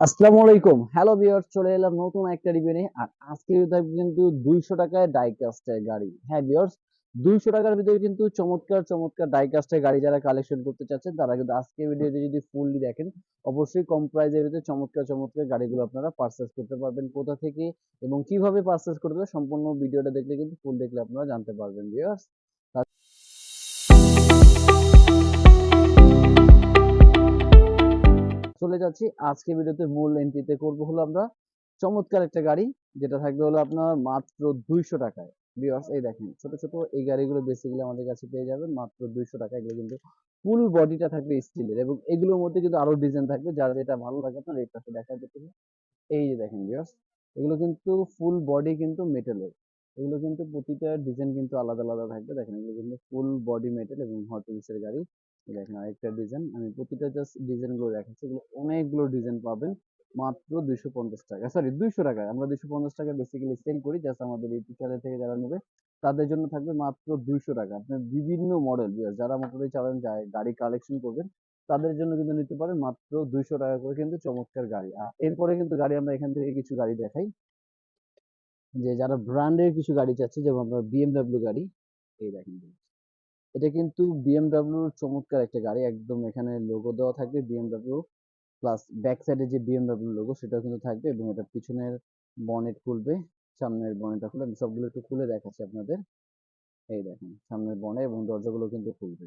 আসসালামু আলাইকুম। Hello viewers চলে এলাম নতুন একটা রিভিউ আর আজকে কিন্তু দুইশো টাকায় ডাইকাস্টের গাড়ি। হ্যাঁ ভিউয়ার্স দুইশো টাকার ভিতরে কিন্তু চমৎকার চমৎকার ডাইকাস্টের গাড়ি যারা কালেকশন করতে চাচ্ছেন, তারা কিন্তু আজকে ভিডিওতে যদি ফুললি দেখেন, অবশ্যই কম প্রাইজের ভিতরে চমৎকার চমৎকার গাড়িগুলো আপনারা পারচেস করতে পারবেন। কোথা থেকে এবং কীভাবে পারচেস করতে সম্পূর্ণ ভিডিওটা দেখলে কিন্তু ফুল দেখলে আপনারা জানতে পারবেন ভিউয়ার্স চলে যাচ্ছি। আজকে ভিডিওতে মূল এন্ট্রিতে করব হলো আমরা চমৎকার একটা গাড়ি, যেটা থাকবে হলো আপনার মাত্র দুইশো টাকায়। ভিউয়ার্স এই দেখেন, ছোট ছোট এই গাড়িগুলো বেসিক্যালি আমাদের কাছে পেয়ে যাবেন, মাত্র দুইশো টাকা এগুলো কিন্তু ফুল বডিটা থাকবে স্টিলের এবং এগুলোর মধ্যে কিন্তু আরও ডিজাইন থাকবে। যার যেটা ভালো লাগে আপনার এই পাশে দেখা যেতে এই যে দেখেন ভিউয়ার্স এগুলো কিন্তু ফুল বডি কিন্তু মেটালের এগুলো কিন্তু প্রতিটা ডিজাইন কিন্তু আলাদা আলাদা থাকবে। দেখেন, এগুলো কিন্তু ফুল বডি মেটাল এবং হট এর গাড়ি। দেখেন আরেকটা ডিজাইন আমি প্রতিটা জাস্ট ডিজাইনগুলো দেখাচ্ছি, এগুলো অনেকগুলো ডিজাইন পাবেন। মাত্র দুইশো পঞ্চাশ টাকা। সরি দুইশো টাকায়। আমরা দুইশো পঞ্চাশ টাকা বেসিক্যালি সেল করি জাস্ট আমাদের এই চ্যানেল থেকে যারা নেবে, তাদের জন্য থাকবে মাত্র দুইশো টাকা। আপনার বিভিন্ন মডেল যারা মোটামুটি চালান যায়, গাড়ি কালেকশন করবেন, তাদের জন্য কিন্তু নিতে পারেন মাত্র দুইশো টাকা করে কিন্তু চমৎকার গাড়ি। আর এরপরে কিন্তু গাড়ি আমরা এখান থেকে কিছু গাড়ি দেখাই। যে যারা ব্র্যান্ডের কিছু গাড়ি চাচ্ছে, যেমন আপনার বিএমডাব্লিউ গাড়ি, এই দেখেন। এটা কিন্তু বিএমডাব্লিউর চমৎকার একটা গাড়ি। একদম এখানে লোগো দেওয়া থাকবে বিএমডাব্লিউ প্লাস ব্যাক সাইডে যে বিএমডাব্লিউ লোগো সেটাও কিন্তু থাকবে এবং এটা পিছনের বনেট খুলবে, সামনের বনেটটা খুলে আমি সবগুলো একটু খুলে দেখাচ্ছি আপনাদের। এই দেখেন, সামনের বনে এবং দরজাগুলো কিন্তু খুলবে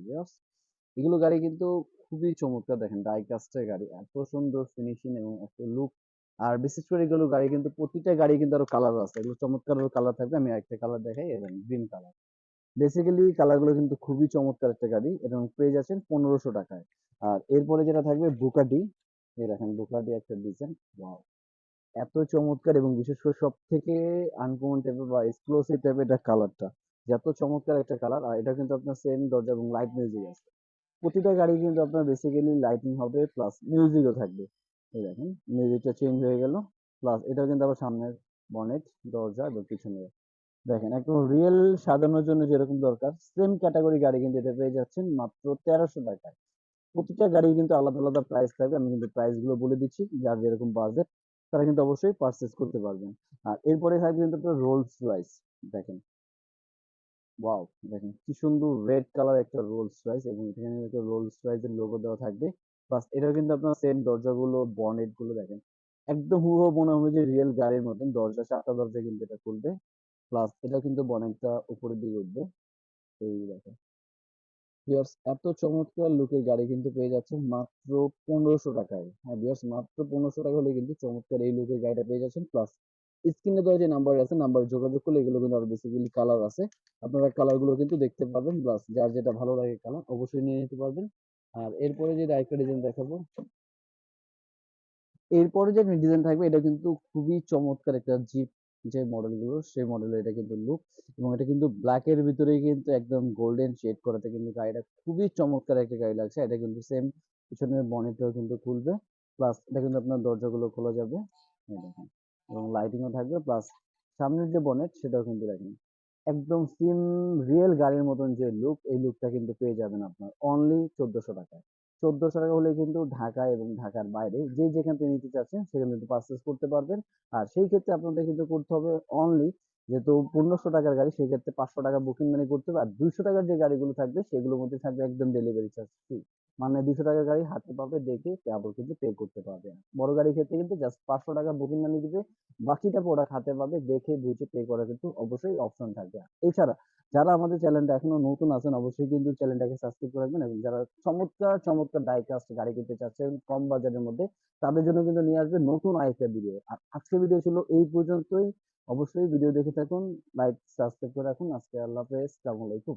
এগুলো গাড়ি কিন্তু খুবই চমৎকার, দেখেন ডাই কাস্টের গাড়ি। এত সুন্দর ফিনিশিং এবং এত লুক আর বিশেষ করে এগুলো গাড়ি কিন্তু, প্রতিটা গাড়ি কিন্তু আরও কালার আছে। এগুলো চমৎকার কালার থাকবে। আমি একটা কালার দেখাই এবং গ্রিন কালার বেসিক্যালি কালারগুলো কিন্তু খুবই চমৎকার একটা গাড়ি। এবং পেয়ে যাচ্ছেন পনেরোশো টাকায়। আর এরপরে যেটা থাকবে বুকাটি এই দেখেন বুকাটি একটা ডিজাইন ওয়াও এত চমৎকার এবং বিশেষ করে সব থেকে আনকমন টাইপের বা এক্সক্লুসিভ টাইপের এটা কালারটা এত চমৎকার একটা কালার আর এটা কিন্তু আপনার সেম দরজা এবং লাইট মিউজিক আছে। প্রতিটা গাড়ি কিন্তু আপনার বেসিক্যালি লাইটিং হবে প্লাস মিউজিকও থাকবে। এই দেখেন মিউজিকটা চেঞ্জ হয়ে গেল প্লাস এটাও কিন্তু আবার সামনের বনেট দরজা এবং পিছনে দেখেন, একদম রিয়েল সাজানোর জন্য যেরকম দরকার সেম ক্যাটাগরি গাড়ি কিন্তু এটা পেয়ে যাচ্ছেন মাত্র তেরোশো টাকায়। প্রতিটা গাড়ি কিন্তু আলাদা আলাদা প্রাইস থাকবে, আমি কিন্তু প্রাইসগুলো বলে দিচ্ছি, যার যেরকম বাজেট তারা কিন্তু অবশ্যই পারচেস করতে পারবেন। আর এরপরে থাকবে কিন্তু আপনার রোলস রয়েস দেখেন। ওয়াও দেখেন কি সুন্দর রেড কালার একটা রোলস রয়েস এবং এখানে একটা রোলস রয়েসের লোগো দেওয়া থাকবে। প্লাস এটাও কিন্তু আপনার সেম দরজাগুলো বনেটগুলো দেখেন। একদম হুবহু মনে হবে যে রিয়েল গাড়ির মতন, দরজা চারটা দরজা কিন্তু এটা খুলবে। প্লাস এটা কিন্তু বনেটটা উপরের দিকে উঠবে। এই দেখেন ভিউয়ার্স এত চমৎকার লুকের গাড়ি কিন্তু পেয়ে যাচ্ছেন মাত্র পনেরোশো টাকায়। হ্যাঁ ভিউয়ার্স মাত্র পনেরোশো টাকা হলে কিন্তু চমৎকার এই লুকের গাড়িটা পেয়ে যাচ্ছেন। প্লাস স্ক্রিনে দেওয়া যে নাম্বার আছে নাম্বার যোগাযোগ করলে এগুলো কিন্তু আরও বেসিক্যালি কালার আছে। আপনারা কালারগুলো কিন্তু দেখতে পাবেন প্লাস যার যেটা ভালো লাগে কালার অবশ্যই নিয়ে নিতে পারবেন। আর এরপরে যে আরেকটা ডিজাইন দেখাবো। এরপরে যে ডিজাইন থাকবে, এটা কিন্তু খুবই চমৎকার একটা জিপ যে মডেলগুলো সেই মডেলের এটা কিন্তু লুক এবং এটা কিন্তু ব্ল্যাক এর ভিতরেই কিন্তু একদম গোল্ডেন শেড করাতে কিন্তু গাড়িটা খুবই চমৎকার একটা গাড়ি লাগছে। এটা কিন্তু সেম পিছনের বনেটটাও কিন্তু খুলবে প্লাস এটা কিন্তু আপনার দরজাগুলো খোলা যাবে। দেখেন, এবং লাইটিংও থাকবে প্লাস সামনের যে বনেট সেটাও কিন্তু দেখেন, একদম সিম রিয়েল গাড়ির মতন যে লুক এই লুকটা কিন্তু পেয়ে যাবেন আপনার অনলি চোদ্দশো টাকায়। চোদ্দশো টাকা হলে কিন্তু ঢাকা এবং ঢাকার বাইরে যে যেখান থেকে নিতে চাচ্ছেন, সেখানে কিন্তু পারচেস করতে পারবেন। আর সেই ক্ষেত্রে আপনাদের কিন্তু করতে হবে অনলি যেহেতু পনেরোশো টাকার গাড়ি, সেই ক্ষেত্রে পাঁচশো টাকা বুকিং মানি করতে হবে। আর দুইশো টাকার যে গাড়িগুলো থাকবে, সেগুলোর মধ্যে থাকবে একদম ডেলিভারি চার্জ ফ্রি মানে দুশো টাকার গাড়ি হাতে পাবে, দেখে তারপর কিন্তু পে করতে পারবে। বড় গাড়ির ক্ষেত্রে কিন্তু জাস্ট পাঁচশো টাকা বুকিং মানি দিবে বাকিটা প্রোডাক্ট হাতে পাবে, দেখে বুঝে পে করা কিন্তু অবশ্যই অপশন থাকবে এছাড়া যারা আমাদের চ্যানেলটা এখনও নতুন আছেন, অবশ্যই কিন্তু চ্যানেলটাকে সাবস্ক্রাইব করে রাখবেন এবং যারা চমৎকার চমৎকার ডাইকাস্ট গাড়ি কিনতে চাচ্ছেন কম বাজারের মধ্যে, তাদের জন্য কিন্তু নিয়ে আসবে নতুন আরেকটা ভিডিও আর আজকে ভিডিও ছিল এই পর্যন্তই। অবশ্যই ভিডিও দেখে থাকুন লাইক সাবস্ক্রাইব করে রাখুন। আজকে আল্লাহ হাফেজ, আসসালামু আলাইকুম।